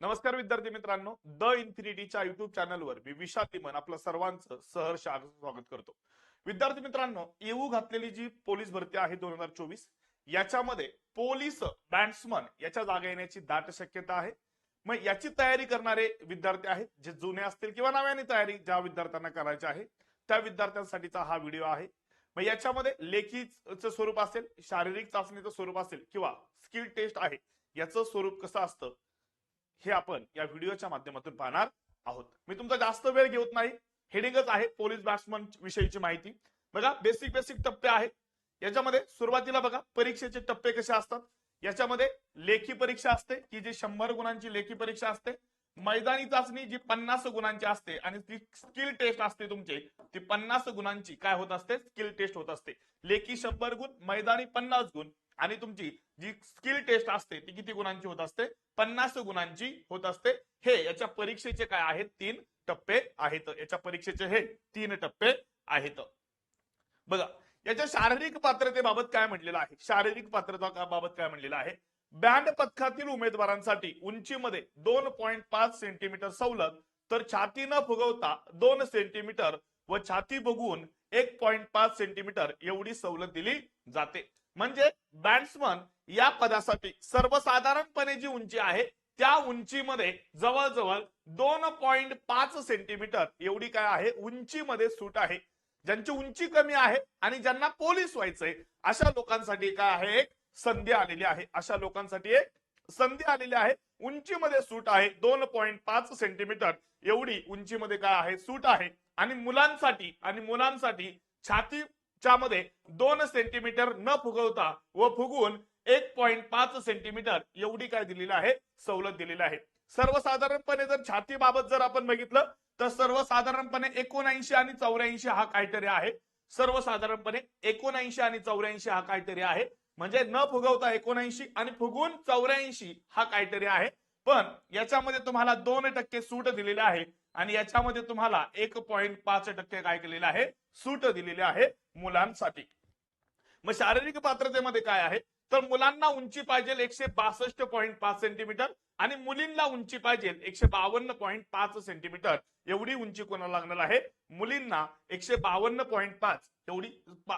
नमस्कार विद्यार्थी मित्रांनो द इन्फिनिटीच्या युट्यूब चॅनलवर मी विशाल तिमन आपलं सर्वांचं सहर्ष स्वागत करतो. विद्यार्थी मित्रांनो येऊ घातलेली जी पोलीस भरती आहे दोन हजार चोवीस याच्यामध्ये पोलीस बॅट्समन याच्या जागा येण्याची दाट शक्यता आहे. मग याची तयारी करणारे विद्यार्थी आहेत जे जुने असतील किंवा नव्याने तयारी ज्या विद्यार्थ्यांना करायची आहे त्या विद्यार्थ्यांसाठीचा हा व्हिडिओ आहे. मग याच्यामध्ये लेखीचं स्वरूप असेल शारीरिक चाचणीचं स्वरूप असेल किंवा स्किल टेस्ट आहे याचं स्वरूप कसं असतं हे आपण या व्हिडिओच्या माध्यमातून पाहणार आहोत. मी तुमचा जास्त वेळ घेत नाही. हेडिंगच आहे पोलीस बॅट्समन विषयीची माहिती. बघा बेसिक बेसिक टप्पे आहेत. याच्यामध्ये सुरुवातीला बघा परीक्षेचे टप्पे कसे असतात? याच्यामध्ये लेखी परीक्षा असते की जी शंभर गुणांची लेखी परीक्षा असते मैदानी चाचणी जी पन्नास गुणांची असते आणि ती स्किल टेस्ट असते तुमचे ती पन्नास गुणांची काय होत असते? स्किल टेस्ट होत असते. लेखी शंभर गुण मैदानी पन्नास गुण आणि तुमची जी स्किल टेस्ट असते ती किती गुणांची होत असते? पन्नास गुणांची होत असते. हे याच्या परीक्षेचे काय आहेत? तीन टप्पे आहेत. याच्या परीक्षेचे हे तीन टप्पे आहेत. बघा याच्या शारीरिक पात्रतेबाबत काय म्हणलेलं आहे? शारीरिक पात्रता बाबत काय म्हणलेलं आहे? बँड पथकातील उमेदवारांसाठी उंचीमध्ये दोन पॉईंट पाच सेंटीमीटर सवलत तर छाती न फुगवता दोन सेंटीमीटर व छाती बघून एक पॉईंट पाच सेंटीमीटर एवढी सवलत दिली जाते. म्हणजे बॅट्समन या पदासाठी सर्वसाधारणपणे जी उंची आहे त्या उंचीमध्ये जवळजवळ दोन पॉइंट पाच सेंटीमीटर एवढी काय आहे उंचीमध्ये सूट आहे. ज्यांची उंची कमी आहे आणि ज्यांना पोलीस व्हायचंय अशा लोकांसाठी काय आहे एक संधी आलेली आहे. अशा लोकांसाठी एक संधी आलेली आहे. उंचीमध्ये सूट आहे. दोन पॉईंट पाच सेंटीमीटर एवढी उंचीमध्ये काय आहे? सूट आहे. आणि मुलांसाठी आणि मुलांसाठी छातीच्या मध्ये दोन सेंटीमीटर न फुगवता व फुगवून एक पॉईंट पाच सेंटीमीटर एवढी काय दिलेली आहे? सवलत दिलेली आहे. सर्वसाधारणपणे जर छातीबाबत जर आपण बघितलं तर सर्वसाधारणपणे एकोणऐंशी आणि चौऱ्याऐंशी हा काहीतरी आहे. सर्वसाधारणपणे एकोणऐंशी आणि चौऱ्याऐंशी हा काहीतरी आहे. म्हणजे न फुगवता एकोणऐंशी आणि फुगवून चौऱ्याऐंशी हा क्रायटेरिया आहे. पण याच्यामध्ये तुम्हाला दोन टक्के सूट दिलेली आहे आणि याच्यामध्ये तुम्हाला एक पॉईंट पाच टक्के काय केलेलं आहे? सूट दिलेली आहे मुलांसाठी. मग शारीरिक पात्रतेमध्ये काय आहे? तर मुलांना उंची पाहिजे एकशे बासष्ट पॉईंट पाच सेंटीमीटर आणि मुलींना उंची पाहिजे एकशे बावन्न पॉईंट पाच सेंटीमीटर एवढी उंची कोणाला लागणार आहे? मुलींना एकशे बावन्न पॉईंट पाच. तेवढी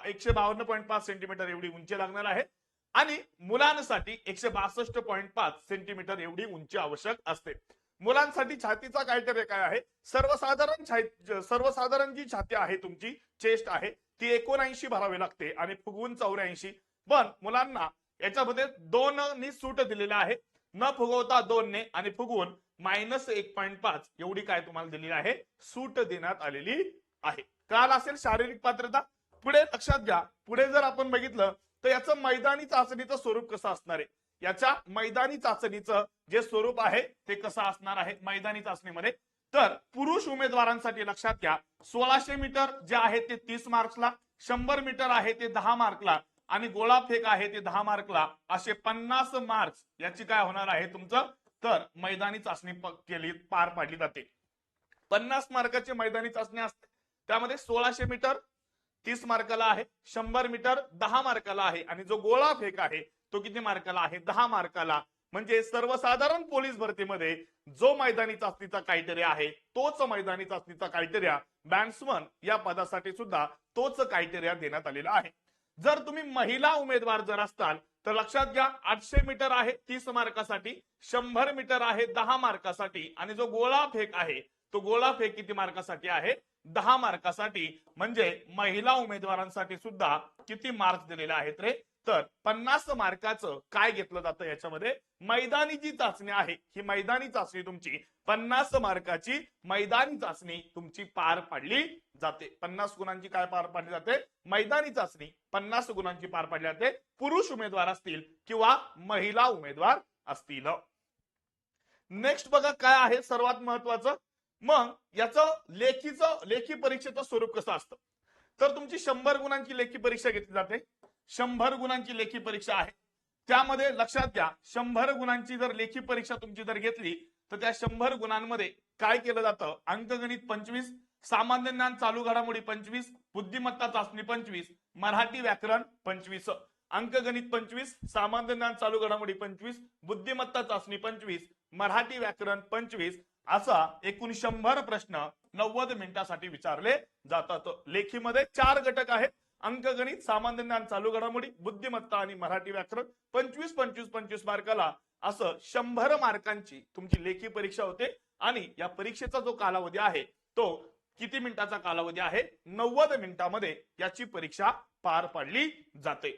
एकशे बावन्न पॉईंट पाच सेंटीमीटर एवढी उंची लागणार आहे. आणि मुलांसाठी एकशे बासष्ट पॉईंट पाच सेंटीमीटर एवढी उंची आवश्यक असते. मुलांसाठी छातीचा क्रायटेरिया काय आहे? सर्वसाधारण सर्वसाधारण जी छाती आहे तुमची चेस्ट आहे ती एकोणऐंशी भरावी लागते आणि फुगवून चौऱ्याऐंशी. पण मुलांना याच्यामध्ये दोन नी सूट दिलेल्या आहे. न फुगवता दोन ने आणि फुगवून मायनस एक पॉईंट पाच एवढी काय तुम्हाला दिलेली आहे? सूट देण्यात आलेली आहे. काल असेल शारीरिक पात्रता पुढे लक्षात घ्या पुढे जर आपण बघितलं तर याचं मैदानी चाचणीचं स्वरूप कसं असणार आहे? याच्या मैदानी चाचणीचं जे स्वरूप आहे ते कसं असणार आहे मैदानी चाचणीमध्ये? तर पुरुष उमेदवारांसाठी लक्षात घ्या सोळाशे मीटर जे आहे ते तीस मार्क्सला शंभर मीटर आहे ते दहा मार्कला आणि गोळाफेक आहे ते दहा मार्कला असे पन्नास मार्क्स याची काय होणार आहे तुमचं? तर मैदानी चाचणी केली पार पाडली जाते. पन्नास मार्काची मैदानी चाचणी असते. त्यामध्ये सोळाशे मीटर तीस मार्काला आहे शंभर मीटर दहा मार्काला आहे आणि जो गोळा फेक आहे तो किती मार्काला आहे? दहा मार्काला. म्हणजे सर्वसाधारण पोलीस भरतीमध्ये जो मैदानी चाचणीचा क्रायटेरिया आहे तोच मैदानी चाचणीचा क्रायटेरिया बॅट्समन या पदासाठी सुद्धा तोच क्रायटेरिया देण्यात आलेला आहे. जर तुम्ही महिला उमेदवार जर असताल तर लक्षात घ्या आठशे मीटर आहे तीस मार्कासाठी शंभर मीटर आहे दहा मार्कासाठी आणि जो गोळा फेक आहे तो गोळा फेक किती मार्कासाठी आहे? दहा मार्कासाठी म्हणजे महिला उमेदवारांसाठी सुद्धा किती मार्क दिलेले आहेत रे? तर पन्नास मार्काचं काय घेतलं जातं याच्यामध्ये? मैदानी जी चाचणी आहे ही मैदानी चाचणी तुमची पन्नास मार्काची मैदानी चाचणी तुमची पार पाडली जाते. पन्नास गुणांची काय पार पाडली जाते? मैदानी चाचणी पन्नास गुणांची पार पाडली जाते. पुरुष उमेदवार असतील किंवा महिला उमेदवार असतील. नेक्स्ट बघा काय आहे सर्वात महत्वाचं? मग याचं लेखीचं लेखी परीक्षेचं स्वरूप कसं असतं? तर तुमची शंभर गुणांची लेखी परीक्षा घेतली जाते. शंभर गुणांची लेखी परीक्षा आहे. त्यामध्ये लक्षात घ्या शंभर गुणांची जर लेखी परीक्षा तुमची जर घेतली तर त्या शंभर गुणांमध्ये काय केलं जातं? अंकगणित पंचवीस सामान्य ज्ञान चालू घडामोडी पंचवीस बुद्धिमत्ता चाचणी पंचवीस मराठी व्याकरण पंचवीस. अंकगणित पंचवीस सामान्य ज्ञान चालू घडामोडी पंचवीस बुद्धिमत्ता चाचणी पंचवीस मराठी व्याकरण पंचवीस असा एकूण शंभर प्रश्न नव्वद मिनिटासाठी विचारले जातात. लेखीमध्ये चार घटक आहेत. अंकगणित सामान्य ज्ञान चालू घडामोडी बुद्धिमत्ता आणि मराठी व्याकरण. पंचवीस पंचवीस पंचवीस मार्काला असं शंभर मार्कांची तुमची लेखी परीक्षा होते. आणि या परीक्षेचा जो कालावधी आहे तो किती मिनिटाचा कालावधी आहे? नव्वद मिनिटामध्ये याची परीक्षा पार पाडली जाते.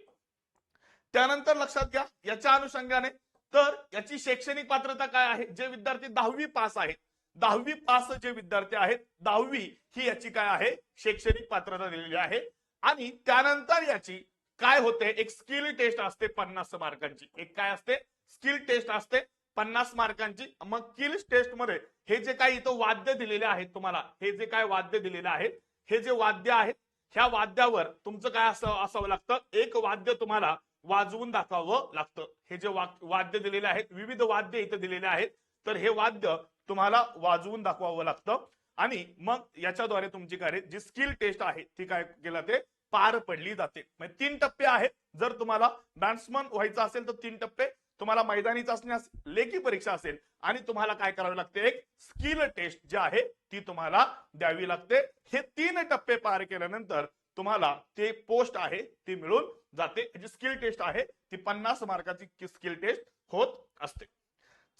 त्यानंतर लक्षात घ्या याच्या अनुषंगाने तर याची शैक्षणिक पात्रता काय आहे? जे विद्यार्थी दहावी पास आहेत दहावी पास जे विद्यार्थी आहेत दहावी ही याची काय आहे? शैक्षणिक पात्रता दिलेली आहे. आणि त्यानंतर याची काय होते? एक स्किल टेस्ट असते पन्नास मार्कांची. एक काय असते? स्किल टेस्ट असते पन्नास मार्कांची. मग स्किल टेस्टमध्ये हे जे काही इथं वाद्य दिलेले आहेत तुम्हाला हे जे काय वाद्य दिलेले आहेत हे जे वाद्य आहेत ह्या वाद्यावर तुमचं काय असं असावं लागतं? एक वाद्य तुम्हाला वाजवून दाखवावं लागतं. हे जे वाद्य दिलेले आहेत विविध वाद्य इथं दिलेले आहेत तर हे वाद्य तुम्हाला वाजवून दाखवावं लागतं. आणि मग याच्याद्वारे तुमची काय जी स्किल टेस्ट आहे ती काय केलं ते पार पडली जाते. म्हणजे तीन टप्पे आहेत. जर तुम्हाला बॅट्समन व्हायचं असेल तर तीन टप्पे. तुम्हाला मैदानी चाचणी असेल लेखी परीक्षा असेल आणि तुम्हाला काय करावे लागते एक स्किल टेस्ट जी आहे ती तुम्हाला द्यावी लागते. हे तीन टप्पे पार केल्यानंतर तुम्हाला ते पोस्ट आहे ती मिळून जाते. जी स्किल टेस्ट आहे ती पन्नास मार्काची स्किल टेस्ट होत असते.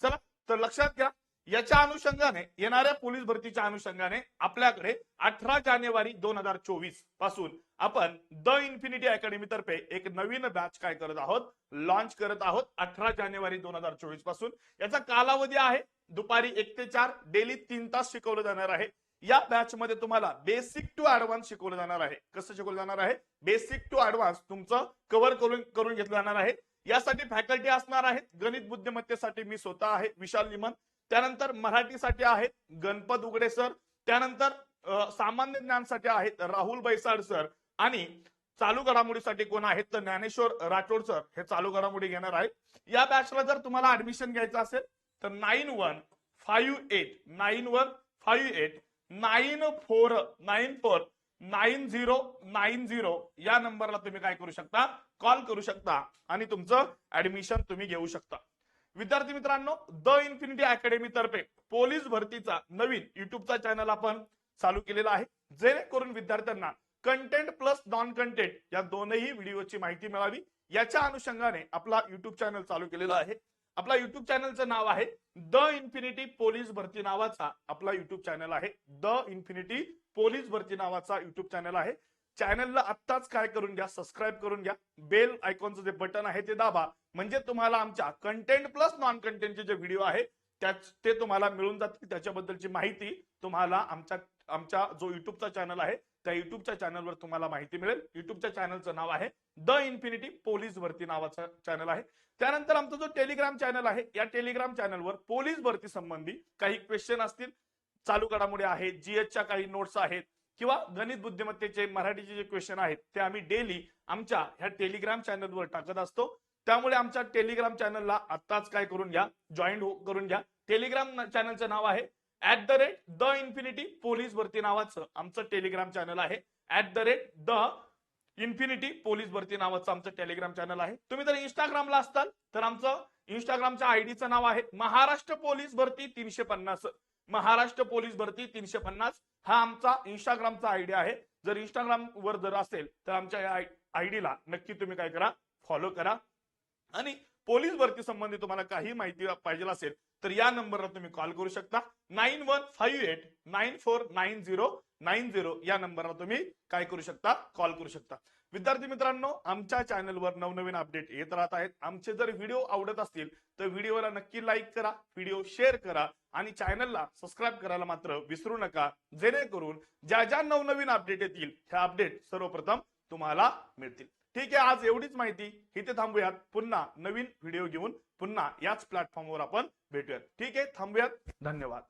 चला तर लक्षात घ्या याच्या अनुषंगाने येणाऱ्या पोलीस भरतीच्या अनुषंगाने आपल्याकडे अठरा जानेवारी दोन हजार चोवीसपासून आपण द इन्फिनिटी अकॅडमी तर्फे एक नवीन बॅच काय करत आहोत? लॉन्च करत आहोत अठरा जानेवारी दोन हजार चोवीसपासून. याचा कालावधी आहे दुपारी एक ते चार डेली तीन तास शिकवलं जाणार आहे. या बॅच मध्ये तुम्हाला बेसिक टू ऍडव्हान्स शिकवलं जाणार आहे. कसं शिकवलं जाणार आहे? बेसिक टू ऍडव्हान्स तुमचं कव्हर करून करून घेतलं जाणार आहे. यासाठी फॅकल्टी असणार आहेत. गणित बुद्धिमत्तेसाठी मी स्वतः आहे विशाल लिमन त्यानंतर मराठीसाठी आहेत गणपत उगडे सर त्यानंतर सामान्य ज्ञानसाठी आहेत राहुल बैसाड सर आणि चालू घडामोडीसाठी कोण आहेत तर ज्ञानेश्वर राठोड सर हे चालू घडामोडी घेणार आहेत. या बॅचला जर तुम्हाला ऍडमिशन घ्यायचं असेल तर nine one five eight nine one five eight nine four nine four nine zero nine zero या नंबरला तुम्ही काय करू शकता? कॉल करू शकता आणि तुमचं ऍडमिशन तुम्ही घेऊ शकता. विद्यार्थी मित्रांनो द इन्फिनिटी अकॅडमी तर्फे पोलीस भरतीचा नवीन युट्यूबचा चॅनल आपण चालू केलेला आहे. जेणेकरून विद्यार्थ्यांना कंटेंट प्लस नॉन कंटेंट या दोनही व्हिडिओची माहिती मिळावी. याच्या अनुषंगाने आपला युट्यूब चॅनल चालू केलेला आहे. आपला युट्यूब चॅनलचं नाव आहे द इन्फिनिटी पोलीस भरती नावाचा आपला युट्यूब चॅनल आहे. द इन्फिनिटी पोलीस भरती नावाचा युट्यूब चॅनल आहे. चॅनलला आत्ताच काय करून घ्या सबस्क्राईब करून घ्या. बेल आयकॉनचं जे बटन आहे ते दाबा. म्हणजे तुम्हाला आमच्या कंटेंट प्लस नॉन कंटेंटचे जे व्हिडिओ आहे त्याच ते तुम्हाला मिळून जातील. त्याच्याबद्दलची माहिती तुम्हाला आमच्या आमच्या जो युट्यूबचा चॅनल आहे त्या युट्यूबच्या चॅनलवर तुम्हाला माहिती मिळेल. युट्यूबच्या चॅनलचं नाव आहे द इन्फिनिटी पोलीस भरती नावाचा चॅनल आहे. त्यानंतर आमचा जो टेलिग्राम चॅनल आहे या टेलिग्राम चॅनलवर पोलीस भरती संबंधी काही क्वेश्चन असतील. चालू घडामोडी आहेत जीएसच्या काही नोट्स आहेत किंवा गणित बुद्धिमत्तेचे मराठीचे जे क्वेश्चन आहेत ते आम्ही डेली आमच्या ह्या टेलिग्राम चॅनलवर टाकत असतो. त्यामुळे आमच्या टेलिग्राम चॅनलला आत्ताच काय करून घ्या जॉईन हो- करून घ्या. टेलिग्राम चॅनलचं नाव आहे at the rate the Infinity police भरती नावाचं आमचं टेलिग्राम चॅनल आहे. At the rate the Infinity police भरती नावाचं आमचं टेलिग्राम चॅनल आहे. तुम्ही जर इंस्टाग्रामला असताल तर आमचं इंस्टाग्रामच्या आयडीचं नाव आहे महाराष्ट्र पोलीस भरती तीनशे पन्नास. महाराष्ट्र पोलीस भरती तीनशे पन्नास हा आमचा इंस्टाग्रामचा आयडी आहे. जर इंस्टाग्राम वर जर असेल तर आमच्या या आयडीला नक्की तुम्ही काय करा फॉलो करा. आणि पोलीस भरती संबंधी तुम्हाला काही माहिती पाहिजे असेल तर या नंबरला तुम्ही कॉल करू शकता. Nine one five eight nine four nine zero nine zero या नंबरला तुम्ही काय करू शकता कॉल करू शकता. विद्यार्थी मित्रांनो आमच्या चॅनलवर नवनवीन अपडेट येत राहत आहेत. आमचे जर व्हिडिओ आवडत असतील तर व्हिडिओला नक्की लाईक करा व्हिडिओ शेअर करा आणि चॅनलला सबस्क्राईब करायला मात्र विसरू नका. जेणेकरून ज्या ज्या नवनवीन अपडेट येतील ह्या अपडेट सर्वप्रथम तुम्हाला मिळतील. ठीक आहे आज एवढीच माहिती. इथे थांबूयात. पुन्हा नवीन व्हिडिओ घेऊन पुन्हा याच प्लॅटफॉर्मवर आपण भेटूयात. ठीक आहे थांबूयात. धन्यवाद.